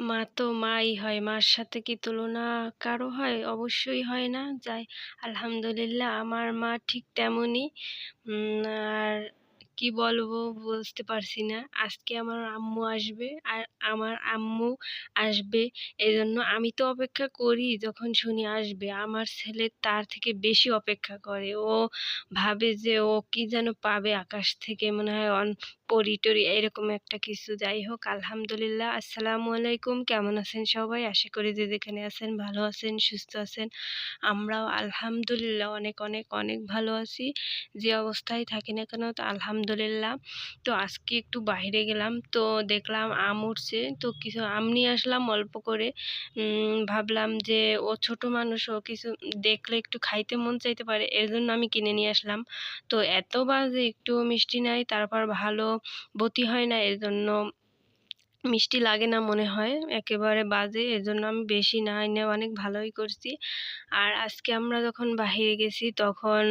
মা তো মাই হয়, মার সাথে কি তুলনা কারও হয়? অবশ্যই হয় না, যাই। আলহামদুলিল্লাহ, আমার মা ঠিক তেমনই। আর কি বলব বুঝতে পারছি না। আজকে আমার আম্মু আসবে, আর আমার আম্মু আসবে এই জন্য আমি তো অপেক্ষা করি যখন শুনি আসবে। আমার ছেলে তার থেকে বেশি অপেক্ষা করে। ও ভাবে যে ও কি যেন পাবে আকাশ থেকে, মনে হয় অন পরি টরি, এরকম একটা কিছু। যাই হোক আলহামদুলিল্লাহ, আসসালামু আলাইকুম। কেমন আছেন সবাই? আশা করি যে যেখানে আছেন ভালো আছেন, সুস্থ আছেন। আমরাও আলহামদুলিল্লাহ অনেক অনেক অনেক ভালো আছি। যে অবস্থায় থাকি না কেন, তো আলহামদুলিল্লাহ। তো আজকে একটু বাইরে গেলাম, তো দেখলাম আম উঠছে। তো কিছু আম নিয়ে আসলাম অল্প করে। ভাবলাম যে ও ছোট মানুষ, ও কিছু দেখলে একটু খাইতে মন চাইতে পারে, এর জন্য আমি কিনে নিয়ে আসলাম। তো এত বাজে একটু মিষ্টি নাই, তারপর ভালো বতি হয় না এর জন্য মিষ্টি লাগে না মনে হয়। একেবারে বাজে, এজন্য আমি বেশি না এনে অনেক ভালোই করছি। আর আজকে আমরা যখন বাহিরে গেছি, তখন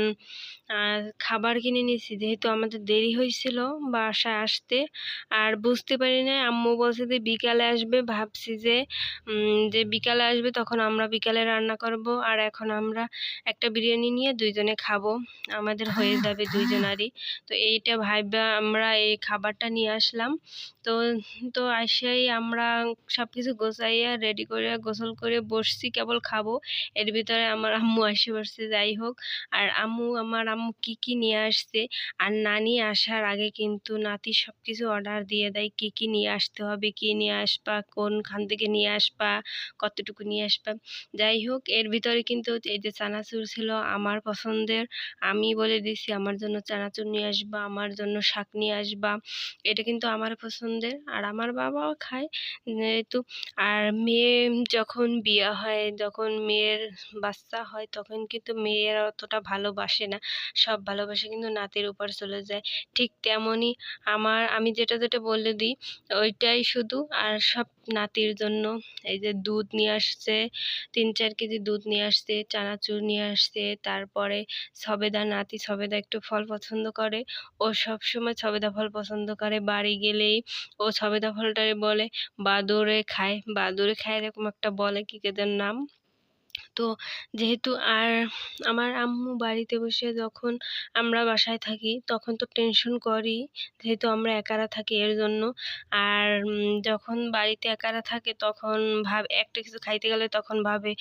খাবার কিনে নিয়েছি। যেহেতু আমাদের দেরি হয়েছিল বাসায় আসতে, আর বুঝতে পারি না আম্মু বলছে যে বিকালে আসবে। ভাবছি যে যে বিকালে আসবে তখন আমরা বিকালে রান্না করব। আর এখন আমরা একটা বিরিয়ানি নিয়ে দুইজনে খাব। আমাদের হয়ে যাবে দুইজনারই। তো এইটা ভাইবা আমরা এই খাবারটা নিয়ে আসলাম। তো তো আসাই আমরা সব কিছু গোছাইয়া রেডি করে গোসল করে বসছি, কেবল খাব। এর ভিতরে আমার আম্মু আসে বসছে, যাই হোক। আর আম্মু, আমার আম্মু কি কি নিয়ে আসছে? আর নানি আসার আগে কিন্তু নাতি সব কিছু অর্ডার দিয়ে দেয়, কি কি নিয়ে আসতে হবে, কি নিয়ে আসবা, কোনখান থেকে নিয়ে আসবা, কতটুকু নিয়ে আসবা। যাই হোক, এর ভিতরে কিন্তু এই যে চানাচুর ছিল আমার পছন্দের, আমি বলে দিছি, আমার জন্য চানাচুর নিয়ে আসবা, আমার জন্য শাক নিয়ে আসবা। এটা কিন্তু আমার পছন্দের। আর আমার বাবাও খায়। যেহেতু আর মেয়ে যখন বিয়ে হয়, যখন মেয়ের বাচ্চা হয়, তখন কিন্তু মেয়েরা অতটা ভালোবাসে না। সব ভালোবাসে কিন্তু নাতির উপর চলে যায়। ঠিক তেমনই আমার, আমি যেটা যেটা বলে দিই, ওইটাই শুধু। আর সব নাতির জন্য। এই যে দুধ নিয়ে আসছে, তিন চার কেজি দুধ নিয়ে আসছে, চানাচুর নিয়ে আসছে, তারপরে সবেদা নাতি সবেদা একটু ফল পছন্দ করে। ও সব সময় সবেদা ফল পছন্দ করে। বাড়ি গেলেই ও সবেদা ফলটারে বলে বাদুড়ে খায়। বাদুড়ে খায় এরকম একটা বলে কি কেদের নাম? তো যেহেতু আর আমার আম্মু বাড়িতে বসে যখন আমরা বাসায় থাকি, তখন তো টেনশন করি যেহেতু আমরা একারা থাকি এর জন্য। আর যখন বাড়িতে একারা থাকে তখন ভাব, একটা কিছু খাইতে গেলে তখন ভাবে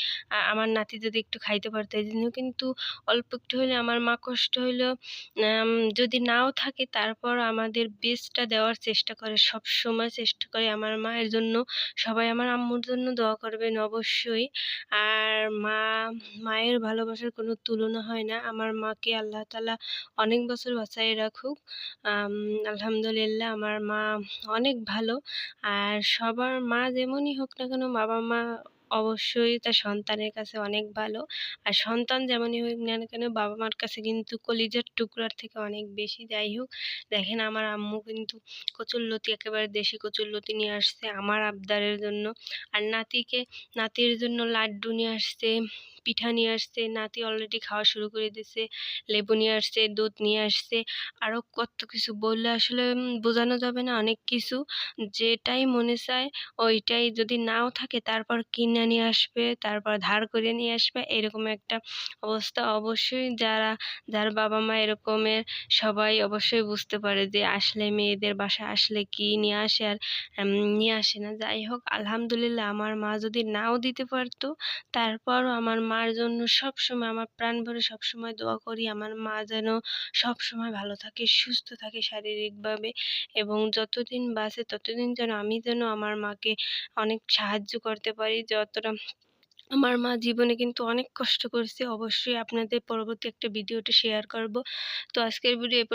আমার নাতি যদি একটু খাইতে পারতো। এই জন্য কিন্তু অল্প একটু হলে আমার মা কষ্ট হইলেও যদি নাও থাকে তারপর আমাদের বেস্টটা দেওয়ার চেষ্টা করে সব সময় চেষ্টা করে আমার মা। এর জন্য সবাই আমার আম্মুর জন্য দোয়া করবেন অবশ্যই। আর মা, মায়ের ভালোবাসার কোনো তুলনা হয় না। আমার মাকে আল্লাহ তালা অনেক বছর বাঁচায় রাখুক। আলহামদুলিল্লাহ আমার মা অনেক ভালো। আর সবার মা যেমনই হোক না কেন বাবা মা অবশ্যই তার সন্তানের কাছে অনেক ভালো। আর সন্তান যেমনই হোক না কেন বাবা মার কাছে কিন্তু কলিজার টুকরার থেকে অনেক বেশি যাই হোক। দেখেন আমার আম্মু কিন্তু কচুরলতি একেবারে দেশি কচুরলতি নিয়ে আসছে আমার আবদারের জন্য। আর নাতিকে, নাতির জন্য লাড্ডু নিয়ে আসছে। পিঠা নিয়ে আসছে, নাতি অলরেডি খাওয়া শুরু করে দিয়েছে লেবু নিয়ে আসছে, দুধ নিয়ে আসছে আরও কত কিছু। বললে আসলে বোঝানো যাবে না অনেক কিছু। যেটাই মনে চায় ওইটাই যদি নাও থাকে, তারপর কিনে নিয়ে আসবে, তারপর ধার করে নিয়ে আসবে, এরকম একটা অবস্থা। অবশ্যই যারা, যার বাবা মা এরকমের, সবাই অবশ্যই বুঝতে পারে যে আসলে মেয়েদের বাসায় আসলে কি নিয়ে আসে আর নিয়ে আসে না। যাই হোক, আলহামদুলিল্লাহ, আমার মা যদি নাও দিতে পারতো, তারপরও আমার মার জন্য সব সময় আমার প্রাণ ভরে সব সময় দোয়া করি। আমার মা যেন সব সময় ভালো থাকে, সুস্থ থাকে শারীরিকভাবে এবং যতদিন বাঁচে ততদিন যেন আমি যেন আমার মাকে অনেক সাহায্য করতে পারি। যতটা আমার মা জীবনে কিন্তু অনেক কষ্ট করেছে, অবশ্যই আপনাদের পরবর্তী একটা ভিডিওটা শেয়ার করব। তো আজকের ভিডিও এ